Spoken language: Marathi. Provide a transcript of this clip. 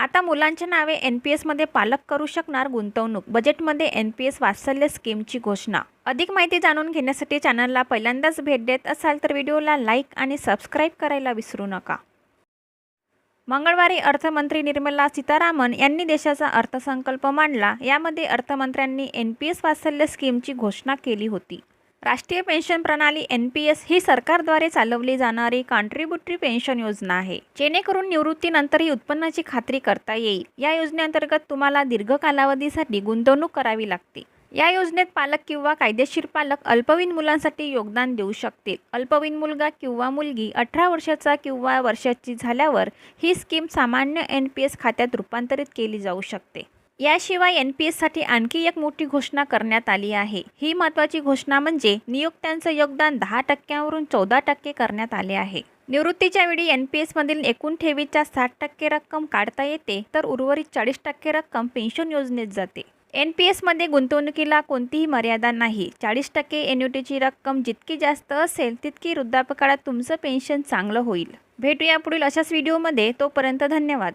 आता मुलांच्या नावे एन पी एसमध्ये पालक करू शकणार गुंतवणूक. बजेटमध्ये एन पी एस वात्सल्य स्कीमची घोषणा. अधिक माहिती जाणून घेण्यासाठी चॅनलला पहिल्यांदाच भेट देत असाल तर व्हिडिओला लाईक आणि सबस्क्राईब करायला विसरू नका. मंगळवारी अर्थमंत्री निर्मला सीतारामन यांनी देशाचा अर्थसंकल्प मांडला. यामध्ये अर्थमंत्र्यांनी एन पी एस वात्सल्य स्कीमची घोषणा केली होती. राष्ट्रीय पेन्शन प्रणाली एन पी एस ही सरकारद्वारे चालवली जाणारी कॉन्ट्रीब्युटरी पेन्शन योजना आहे. जेणेकरून निवृत्तीनंतरही उत्पन्नाची खात्री करता येईल. या योजनेअंतर्गत तुम्हाला दीर्घ कालावधीसाठी गुंतवणूक करावी लागते. या योजनेत पालक किंवा कायदेशीर पालक अल्पवयीन मुलांसाठी योगदान देऊ शकतील. अल्पवयीन मुलगा किंवा मुलगी अठरा वर्षाचा किंवा वर्षाची झाल्यावर ही स्कीम सामान्य एन पी एस खात्यात रूपांतरित केली जाऊ शकते. याशिवाय एन पी एससाठी आणखी एक मोठी घोषणा करण्यात आली आहे. ही महत्त्वाची घोषणा म्हणजे नियोक्त्यांचं योगदान दहा टक्क्यांवरून चौदा टक्के करण्यात आले आहे. निवृत्तीच्या वेळी एन पी एसमधील एकूण ठेवीच्या साठ टक्के रक्कम काढता येते तर उर्वरित चाळीस टक्के रक्कम पेन्शन योजनेत जाते. एन पी एसमध्ये गुंतवणुकीला कोणतीही मर्यादा नाही. चाळीस टक्के एन्युटीची रक्कम जितकी जास्त असेल तितकी वृद्धापकाळात तुमचं पेन्शन चांगलं होईल. भेटूया पुढील अशाच व्हिडिओमध्ये तोपर्यंत धन्यवाद.